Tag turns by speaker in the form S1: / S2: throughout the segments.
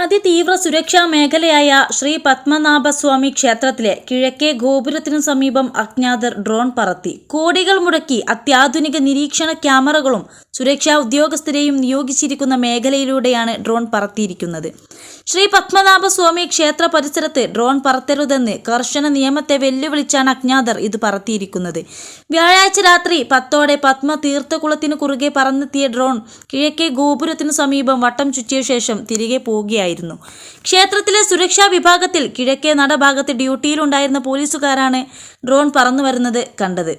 S1: അതിതീവ്ര സുരക്ഷാ മേഖലയായ ശ്രീ പത്മനാഭസ്വാമി ക്ഷേത്രത്തിലെ കിഴക്കേ ഗോപുരത്തിനു സമീപം അജ്ഞാതർ ഡ്രോൺ പറത്തി. കോടികൾ മുടക്കി അത്യാധുനിക നിരീക്ഷണ ക്യാമറകളും സുരക്ഷാ ഉദ്യോഗസ്ഥരെയും നിയോഗിച്ചിരിക്കുന്ന മേഖലയിലൂടെയാണ് ഡ്രോൺ പറത്തിയിരിക്കുന്നത്. ശ്രീ പത്മനാഭസ്വാമി ക്ഷേത്ര പരിസരത്ത് ഡ്രോൺ പറത്തരുതെന്ന് കർശന നിയമത്തെ വെല്ലുവിളിച്ചാണ് അജ്ഞാതർ ഇത് പറത്തിയിരിക്കുന്നത്. വ്യാഴാഴ്ച രാത്രി പത്തോടെ പത്മ തീർത്ഥകുളത്തിനു കുറുകെ പറന്നെത്തിയ ഡ്രോൺ കിഴക്കേ ഗോപുരത്തിനു സമീപം വട്ടം ചുറ്റിയ ശേഷം തിരികെ പോവുകയായിരുന്നു ക്ഷേത്രത്തിലെ സുരക്ഷാ വിഭാഗത്തിൽ കിഴക്കേ നടഭാഗത്ത് ഡ്യൂട്ടിയിലുണ്ടായിരുന്ന പോലീസുകാരാണ് ഡ്രോൺ പറന്നു വരുന്നത് കണ്ടത്.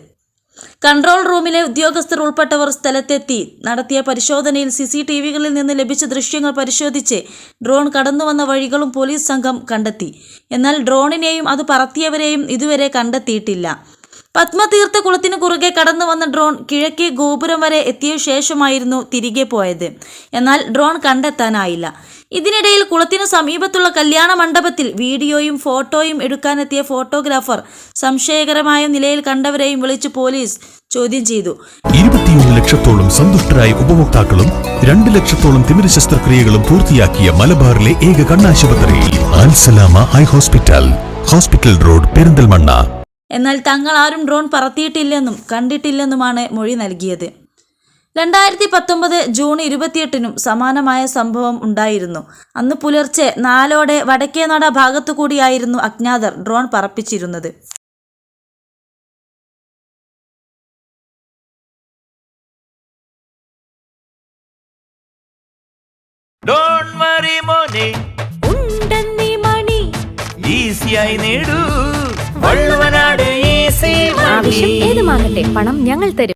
S1: കൺട്രോൾ റൂമിലെ ഉദ്യോഗസ്ഥർ ഉൾപ്പെട്ടവർ സ്ഥലത്തെത്തി. നടത്തിയ പരിശോധനയിൽ സി സി ടി വികളിൽ നിന്ന് ലഭിച്ച ദൃശ്യങ്ങൾ പരിശോധിച്ച് ഡ്രോൺ കടന്നുവന്ന വഴികളും പോലീസ് സംഘം കണ്ടെത്തി. എന്നാൽ ഡ്രോണിനെയും അത് പറത്തിയവരെയും ഇതുവരെ കണ്ടെത്തിയിട്ടില്ല. പത്മതീർത്ഥ കുളത്തിനു കുറുകെ കടന്നു വന്ന ഡ്രോൺ കിഴക്കേ ഗോപുരം വരെ എത്തിയ ശേഷമായിരുന്നു തിരികെ പോയത്. എന്നാൽ ഡ്രോൺ കണ്ടെത്താനായില്ല. ഇതിനിടയിൽ കുളത്തിനു സമീപത്തുള്ള കല്യാണ മണ്ഡപത്തിൽ വീഡിയോയും ഫോട്ടോയും എടുക്കാനെത്തിയ ഫോട്ടോഗ്രാഫർ സംശയകരമായ നിലയിൽ കണ്ടവരെയും വിളിച്ച് പോലീസ് ചോദ്യം ചെയ്തു.
S2: ഇരുപത്തിയൊന്ന് ലക്ഷത്തോളം സന്തുഷ്ടരായ ഉപഭോക്താക്കളും രണ്ട് ലക്ഷത്തോളം തിമിര ശസ്ത്രക്രിയകളും പൂർത്തിയാക്കിയ മലബാറിലെ ഏക കണ്ണാശുപത്രി eye hospital hospital road Perinthalmanna.
S1: എന്നാൽ തങ്ങൾ ആരും ഡ്രോൺ പറത്തിയിട്ടില്ലെന്നും കണ്ടിട്ടില്ലെന്നുമാണ് മൊഴി നൽകിയത്. രണ്ടായിരത്തി പത്തൊമ്പത് ജൂൺ ഇരുപത്തിയെട്ടിനും സമാനമായ സംഭവം ഉണ്ടായിരുന്നു. അന്ന് പുലർച്ചെ നാലോടെ വടക്കേനട ഭാഗത്തു കൂടിയായിരുന്നു അജ്ഞാതർ ഡ്രോൺ പറപ്പിച്ചിരുന്നത്.
S3: ഡോൺ വറി മോനെ.
S4: ഉണ്ടെന്നീ മണി.
S3: ഈസിയായി നേടൂ.
S4: ഏതുമാകട്ടെ പണം ഞങ്ങൾ തരും.